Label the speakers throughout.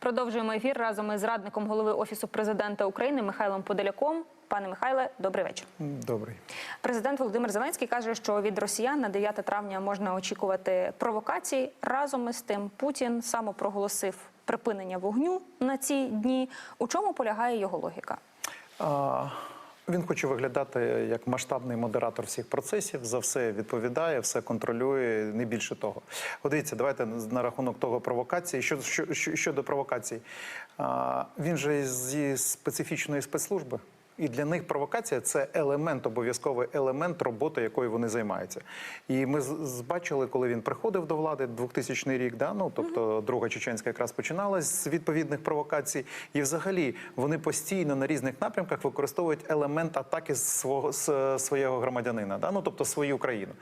Speaker 1: Продовжуємо ефір разом із радником голови офісу президента України Михайлом Подоляком. Пане Михайле, добрий вечір.
Speaker 2: Добрий.
Speaker 1: Президент Володимир Зеленський каже, що від росіян на 9 травня можна очікувати провокацій. Разом із тим Путін самопроголосив припинення вогню на ці дні. У чому полягає його логіка?
Speaker 2: А, він хоче виглядати як масштабний модератор всіх процесів, за все відповідає, все контролює, не більше того. От дивіться, давайте на рахунок того провокації. Що, що, що- щодо провокацій, а, він же зі специфічної спецслужби. І для них провокація це елемент, обов'язковий елемент роботи, якою вони займаються. І ми бачили, коли він приходив до влади 2000 рік, да? ну, тобто друга чеченська якраз починалась з відповідних провокацій. І взагалі вони постійно на різних напрямках використовують елемент атаки свого з свого громадянина, да? ну, тобто свою країну.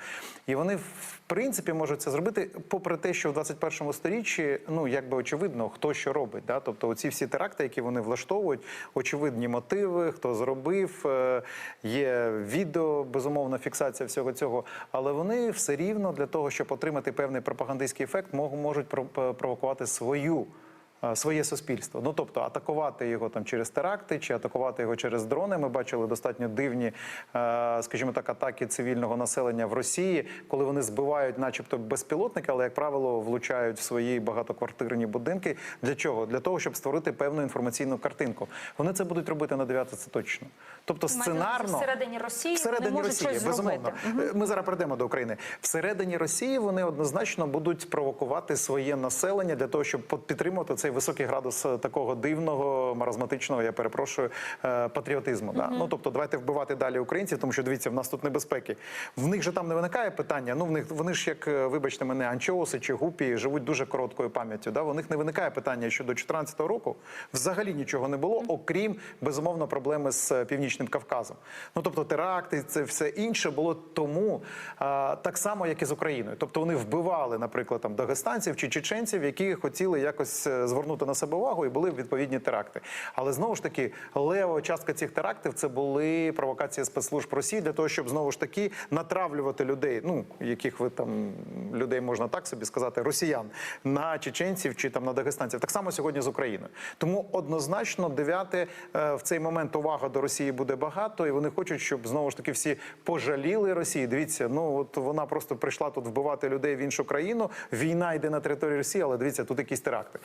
Speaker 2: І вони в принципі можуть це зробити, попри те, що в 21 сторіччі, ну якби очевидно, хто що робить. Да? Тобто, оці всі теракти, які вони влаштовують, очевидні мотиви, хто зробив, е, є відео, безумовна фіксація всього цього. Але вони все рівно для того, щоб отримати певний пропагандистський ефект, можуть про- провокувати свою. Е, Своє суспільство, ну тобто атакувати його там через теракти чи атакувати його через дрони. Ми бачили достатньо дивні, е, скажімо так, атаки цивільного населення в Росії, коли вони збивають, начебто, безпілотники, але як правило влучають в свої багатоквартирні будинки. Для чого? Для того, щоб створити певну інформаційну картинку. Вони це будуть робити на 9 це точно. Тобто сценарно
Speaker 1: всередині Росії
Speaker 2: всередині
Speaker 1: вони можуть
Speaker 2: Росії,
Speaker 1: щось
Speaker 2: безумовно.
Speaker 1: зробити.
Speaker 2: Ми зараз прийдемо до України. Всередині Росії вони однозначно будуть провокувати своє населення для того, щоб під- підтримувати цей високий градус такого дивного, маразматичного, я перепрошую, е, патріотизму. Да? Ну тобто, давайте вбивати далі українців, тому що дивіться, в нас тут небезпеки. В них же там не виникає питання. Ну в них вони ж як, е, вибачте мене, анчоуси чи гупі живуть дуже короткою пам'яттю. Да? У них не виникає питання, що до 2014 року взагалі нічого не було, окрім безумовно проблеми з е, північним Кавказом. Ну тобто теракти, це все інше було тому а, так само, як і з Україною. Тобто вони вбивали, наприклад, там дагестанців чи чеченців, які хотіли якось е, звернути на себе увагу, і були відповідні теракти. Але знову ж таки, лева частка цих терактів це були провокації спецслужб Росії для того, щоб знову ж таки натравлювати людей, ну яких ви там людей можна так собі сказати, росіян на чеченців чи там на дагестанців. Так само сьогодні з Україною. Тому однозначно дев'яте е, в цей момент увага до Росії буде багато, і вони хочуть, щоб знову ж таки всі пожаліли Росії. Дивіться, ну от вона просто прийшла тут вбивати людей в іншу країну. Війна йде на території Росії, але дивіться, тут якісь теракти.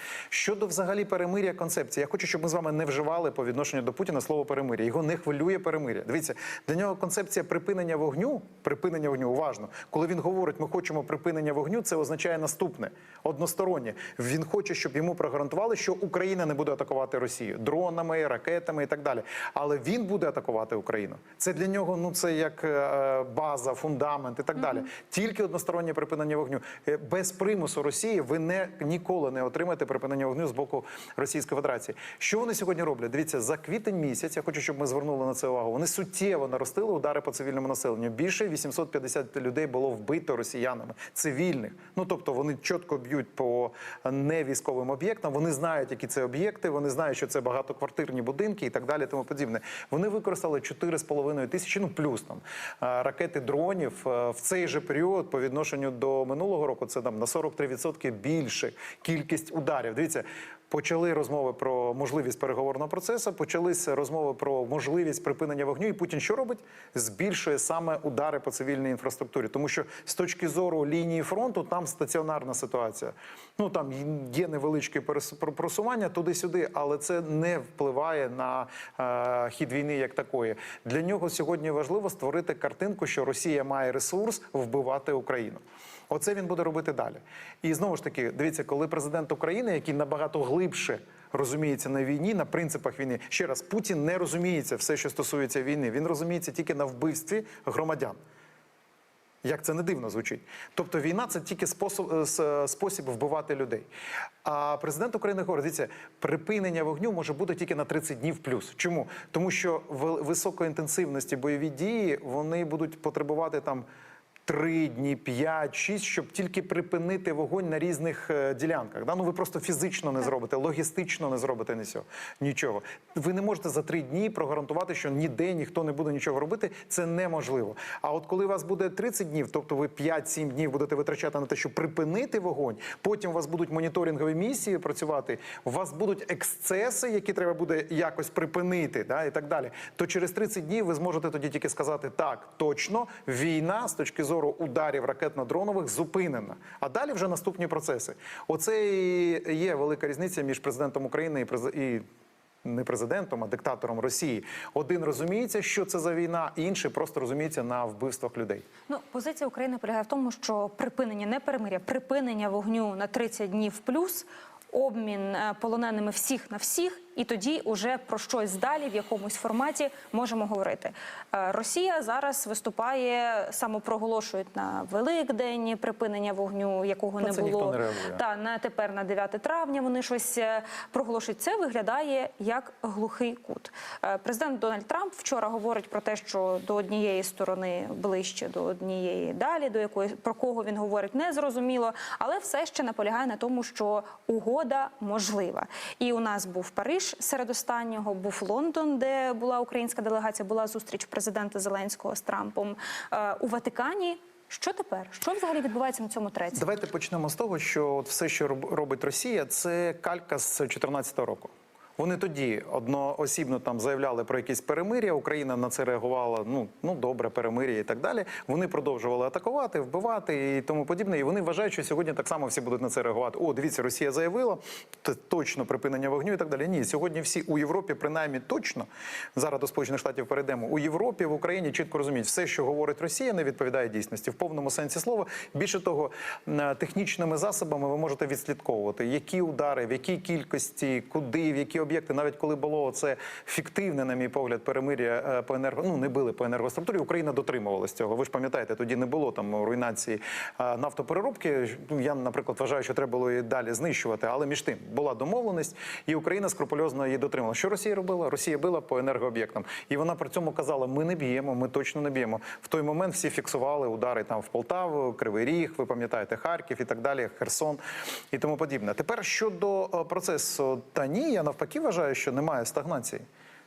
Speaker 2: Щодо взагалі перемиря концепції, я хочу, щоб ми з вами не вживали по відношенню до Путіна слово перемиря. Його не хвилює перемиря. Дивіться, для нього концепція припинення вогню, припинення вогню, уважно. Коли він говорить, ми хочемо припинення вогню, це означає наступне одностороннє. Він хоче, щоб йому прогарантували, що Україна не буде атакувати Росію дронами, ракетами і так далі. Але він буде атакувати Україну. Це для нього ну це як е, база, фундамент і так далі. Тільки одностороннє припинення вогню. Е, Без примусу Росії ви не ніколи не отримаєте припинення вогню з боку Російської Федерації. Що вони сьогодні роблять? Дивіться, за квітень місяць. Я хочу, щоб ми звернули на це увагу. Вони суттєво наростили удари по цивільному населенню. Більше 850 людей було вбито росіянами цивільних. Ну тобто вони чітко б'ють по невійськовим об'єктам. Вони знають, які це об'єкти. Вони знають, що це багатоквартирні будинки і так далі. Тому подібне. Вони використали 4,5 тисячі, ну плюс там е, ракети дронів е, в цей же період по відношенню до минулого року. Це там на 43% більше кількість ударів. Дивіться. Почали розмови про можливість переговорного процесу, почалися розмови про можливість припинення вогню. І Путін що робить? Збільшує саме удари по цивільній інфраструктурі, тому що з точки зору лінії фронту там стаціонарна ситуація. Ну там є невеличке просування туди-сюди, але це не впливає на е, хід війни як такої. Для нього сьогодні важливо створити картинку, що Росія має ресурс вбивати Україну. Оце він буде робити далі. І знову ж таки, дивіться, коли президент України, який набагато глибше розуміється на війні, на принципах війни, ще раз Путін не розуміється все, що стосується війни. Він розуміється тільки на вбивстві громадян. Як це не дивно звучить. Тобто війна це тільки спосіб, е, спосіб вбивати людей. А президент України говорить, дивіться, припинення вогню може бути тільки на 30 днів плюс. Чому? Тому що в високої інтенсивності бойові дії вони будуть потребувати там Три дні, п'ять, шість, щоб тільки припинити вогонь на різних е, ділянках. Да? Ну ви просто фізично не зробите, логістично не зробите нічого. Ви не можете за три дні прогарантувати, що ніде ніхто не буде нічого робити. Це неможливо. А от коли у вас буде 30 днів, тобто ви 5-7 днів будете витрачати на те, щоб припинити вогонь, потім у вас будуть моніторингові місії працювати, у вас будуть ексцеси, які треба буде якось припинити, да, і так далі. То через 30 днів ви зможете тоді тільки сказати так, точно війна з точки зору ударів ракетно-дронових зупинена. А далі вже наступні процеси. Оце і є велика різниця між президентом України і през- і не президентом, а диктатором Росії. Один розуміється, що це за війна, інший просто розуміється на вбивствах людей.
Speaker 1: Ну, позиція України полягає в тому, що припинення не перемиря, припинення вогню на 30 днів плюс. Обмін е, полоненими всіх на всіх, і тоді уже про щось далі в якомусь форматі можемо говорити. Е, Росія зараз виступає, самопроголошують на Великдень припинення вогню, якого
Speaker 2: Та
Speaker 1: не
Speaker 2: це
Speaker 1: було.
Speaker 2: ніхто не.
Speaker 1: Та на тепер на 9 травня вони щось е, проголошують. Це виглядає як глухий кут. Е, Президент Дональд Трамп вчора говорить про те, що до однієї сторони ближче, до однієї далі, до якої про кого він говорить, не зрозуміло, але все ще наполягає на тому, що угода можлива. І у нас був Париж серед останнього, був Лондон, де була українська делегація, була зустріч президента Зеленського з Трампом Е, у Ватикані. Що тепер? Що взагалі відбувається на цьому треці?
Speaker 2: Давайте почнемо з того, що все, що роб- робить Росія, це калька з 2014 року. Вони тоді одноосібно там заявляли про якісь перемир'я. Україна на це реагувала. Ну ну добре, перемир'я і так далі. Вони продовжували атакувати, вбивати і тому подібне. І вони вважають, що сьогодні так само всі будуть на це реагувати. О, дивіться, Росія заявила точно припинення вогню і так далі. Ні, сьогодні всі у Європі, принаймні точно зараз до Сполучених Штатів перейдемо. У Європі, в Україні чітко розуміють, все, що говорить Росія, не відповідає дійсності в повному сенсі слова. Більше того, технічними засобами ви можете відслідковувати, які удари, в якій кількості, куди, в які об'єкти, навіть коли було це фіктивне, на мій погляд, перемир'я е, по енерго, ну не били по енергоструктурі. Україна дотримувалась цього. Ви ж пам'ятаєте, тоді не було там руйнації е, нафтопереробки. Ну, Я, наприклад, вважаю, що треба було її далі знищувати. Але між тим була домовленість, і Україна скрупульозно її дотримала. Що Росія робила? Росія била по енергооб'єктам, і вона при цьому казала: ми не б'ємо, ми точно не б'ємо. В той момент всі фіксували удари там в Полтаву, Кривий Ріг. Ви пам'ятаєте Харків і так далі, Херсон і тому подібне. Тепер щодо е, процесу, та ні, я навпаки вважаю, що немає стагнації.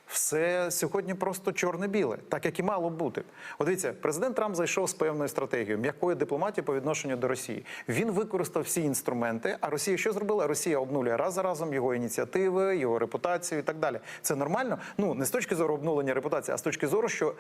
Speaker 2: Все сьогодні просто чорне-біле, так як і мало бути. От дивіться, президент Трамп зайшов з певною стратегією м'якої дипломатії по відношенню до Росії. Він використав всі інструменти. А Росія що зробила? Росія обнулює раз за разом його ініціативи, його репутацію і так далі. Це нормально. Ну не з точки зору обнулення репутації, а з точки зору, що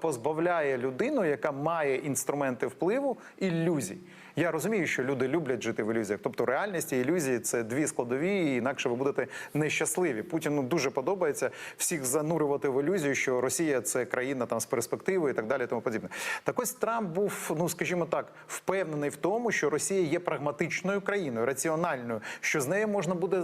Speaker 2: позбавляє людину, яка має інструменти впливу, ілюзій. Я розумію, що люди люблять жити в ілюзіях. Тобто реальність і ілюзії це дві складові, і інакше ви будете нещасливі. Путіну дуже подобається всіх занурювати в ілюзію, що Росія це країна там з перспективою і так далі. Тому подібне. Так ось Трамп був, ну скажімо так, впевнений в тому, що Росія є прагматичною країною, раціональною, що з нею можна буде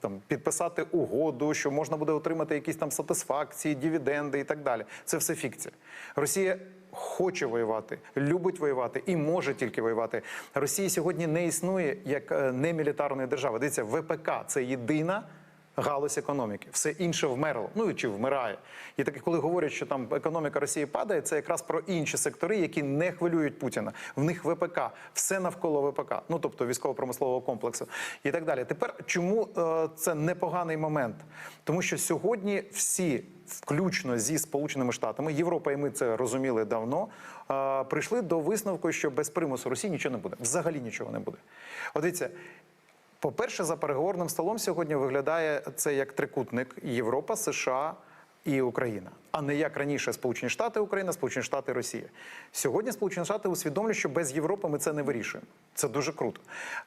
Speaker 2: там підписати угоду, що можна буде отримати якісь там сатисфакції, дивіденди і так далі. Це все фікція. Росія хоче воювати, любить воювати і може тільки воювати. Росія сьогодні не існує як е, немілітарної держави. Дивіться, ВПК це єдина. Галузь економіки, все інше вмерло. Ну чи вмирає. І таки, коли говорять, що там економіка Росії падає, це якраз про інші сектори, які не хвилюють Путіна. В них ВПК, все навколо ВПК, ну тобто військово-промислового комплексу і так далі. Тепер чому е, це непоганий момент? Тому що сьогодні всі, включно зі Сполученими Штатами, Європа, і ми це розуміли давно, е, прийшли до висновку, що без примусу Росії нічого не буде. Взагалі нічого не буде. От дивіться, по-перше, за переговорним столом сьогодні виглядає це як трикутник Європа, США і Україна, а не як раніше Сполучені Штати, Україна, Сполучені Штати, Росія. Сьогодні Сполучені Штати усвідомлюють, що без Європи ми це не вирішуємо. Це дуже круто.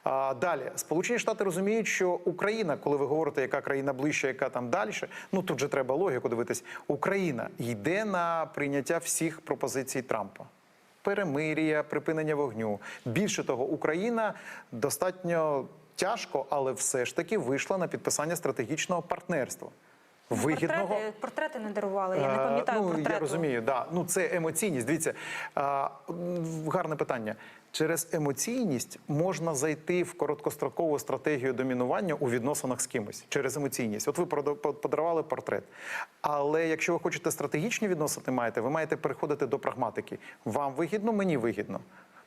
Speaker 2: А далі Сполучені Штати розуміють, що Україна, коли ви говорите, яка країна ближче, яка там далі, ну тут же треба логіку дивитись. Україна йде на прийняття всіх пропозицій Трампа перемир'я, припинення вогню. Більше того, Україна достатньо тяжко, але все ж таки вийшла на підписання стратегічного партнерства. Вигідного
Speaker 1: Портрети, портрети не дарували. Я не
Speaker 2: Е,
Speaker 1: пам'ятаю
Speaker 2: ну,
Speaker 1: портрету.
Speaker 2: Я розумію, да. Ну це емоційність. Дивіться, а, гарне питання. Через емоційність можна зайти в короткострокову стратегію домінування у відносинах з кимось через емоційність. От ви подарували портрет. Але якщо ви хочете стратегічні відносини маєте, ви маєте переходити до прагматики. Вам вигідно, мені вигідно.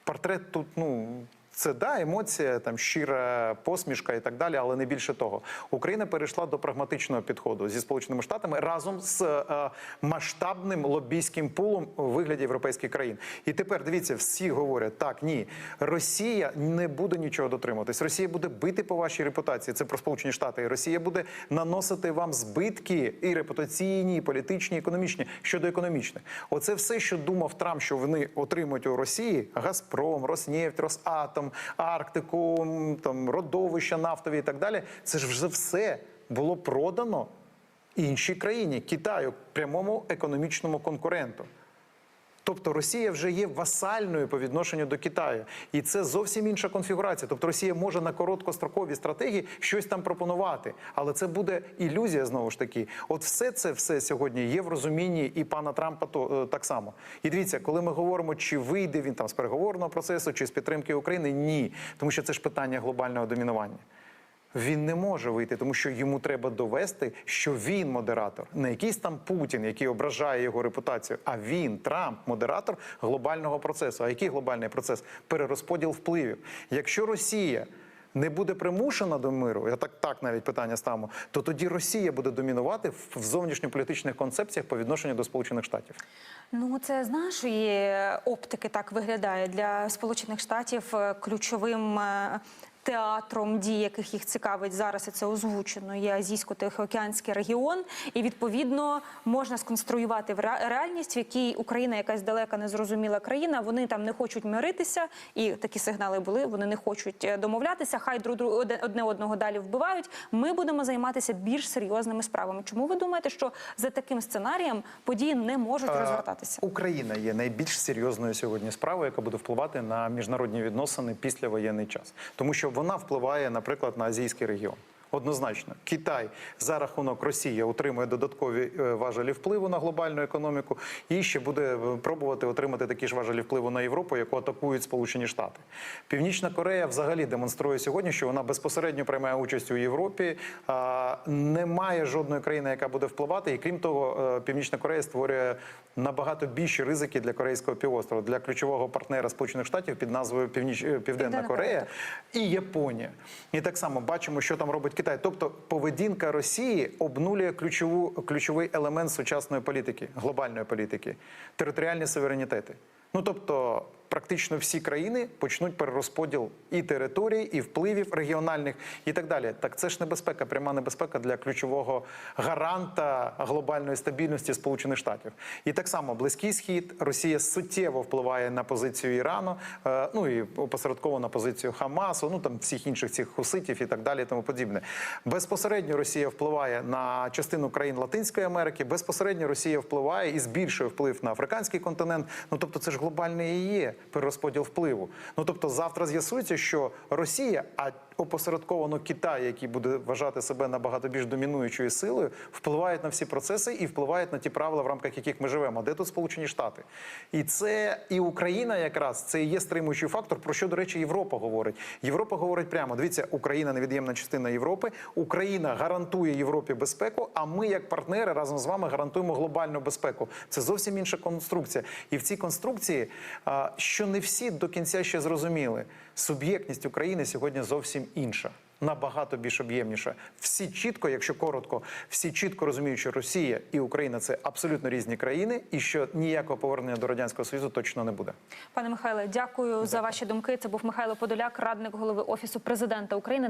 Speaker 2: Портрет тут, ну. Це да, емоція, там щира посмішка і так далі, але не більше того. Україна перейшла до прагматичного підходу зі сполученими штатами разом з е, масштабним лобійським пулом у вигляді європейських країн. І тепер дивіться, всі говорять: так, ні, Росія не буде нічого дотримуватись. Росія буде бити по вашій репутації. Це про Сполучені Штати. І Росія буде наносити вам збитки і репутаційні, і політичні, і економічні щодо економічних. Оце все, що думав Трамп, що вони отримують у Росії: Газпром, Роснефть, Росатом, Арктику, там родовища нафтові і так далі. Це ж вже все було продано іншій країні Китаю, прямому економічному конкуренту. Тобто Росія вже є васальною по відношенню до Китаю, і це зовсім інша конфігурація. Тобто Росія може на короткостроковій стратегії щось там пропонувати, але це буде ілюзія знову ж таки. От все це все сьогодні є в розумінні і пана Трампа то е, так само. І дивіться, коли ми говоримо, чи вийде він там з переговорного процесу, чи з підтримки України, ні, тому що це ж питання глобального домінування. Він не може вийти, тому що йому треба довести, що він модератор, не якийсь там Путін, який ображає його репутацію, а він, Трамп, модератор глобального процесу. А який глобальний процес? Перерозподіл впливів. Якщо Росія не буде примушена до миру, я так так навіть питання ставимо, то тоді Росія буде домінувати в зовнішньополітичних концепціях по відношенню до Сполучених Штатів.
Speaker 1: Ну, це з нашої оптики так виглядає для Сполучених Штатів е, ключовим. Театром дій, яких їх цікавить зараз, і це озвучено, є азійсько-тихоокеанський регіон, і відповідно можна сконструювати реальність, в якій Україна, якась далека незрозуміла країна, вони там не хочуть миритися, і такі сигнали були. Вони не хочуть е, домовлятися. Хай друг одне- одного далі вбивають. Ми будемо займатися більш серйозними справами. Чому ви думаєте, що за таким сценарієм події не можуть розгортатися?
Speaker 2: Україна є найбільш серйозною сьогодні справою, яка буде впливати на міжнародні відносини після воєнний час, тому що вона впливає, наприклад, на азійський регіон. Однозначно, Китай за рахунок Росії отримує додаткові е, важелі впливу на глобальну економіку і ще буде е, пробувати отримати такі ж важелі впливу на Європу, яку атакують Сполучені Штати. Північна Корея взагалі демонструє сьогодні, що вона безпосередньо приймає участь у Європі. Немає жодної країни, яка буде впливати, і крім того, е, Північна Корея створює набагато більші ризики для корейського півострова, для ключового партнера Сполучених Штатів під назвою Північ... Південна
Speaker 1: Південна Корея.
Speaker 2: Корея і Японія. І так само бачимо, що там робить Китай. Тобто поведінка Росії обнулює ключову, ключовий елемент сучасної політики, глобальної політики територіальні суверенітети. Ну тобто, практично всі країни почнуть перерозподіл і територій, і впливів регіональних, і так далі. Так це ж небезпека, пряма небезпека для ключового гаранта глобальної стабільності Сполучених Штатів. І так само близький схід Росія суттєво впливає на позицію Ірану, е, ну і опосередково на позицію Хамасу, ну там всіх інших цих хуситів і так далі, і тому подібне. Безпосередньо Росія впливає на частину країн Латинської Америки. Безпосередньо Росія впливає і збільшує вплив на африканський континент. Ну тобто, це ж глобальний і є перерозподіл впливу. Ну тобто, завтра з'ясується, що Росія, а опосередковано Китай, який буде вважати себе набагато більш домінуючою силою, впливають на всі процеси і впливають на ті правила, в рамках яких ми живемо. Де тут Сполучені Штати? І це і Україна якраз це є стримуючий фактор, про що, до речі, Європа говорить. Європа говорить прямо: дивіться, Україна невід'ємна частина Європи. Україна гарантує Європі безпеку. А ми, як партнери, разом з вами гарантуємо глобальну безпеку. Це зовсім інша конструкція. І в цій конструкції, що не всі до кінця ще зрозуміли, суб'єктність України сьогодні зовсім інша. Набагато більш об'ємніша. Всі чітко, якщо коротко, всі чітко розуміють, що Росія і Україна це абсолютно різні країни, і що ніякого повернення до радянського союзу точно не буде.
Speaker 1: Пане Михайле, дякую за ваші думки. Це був Михайло Подоляк, радник голови офісу президента України.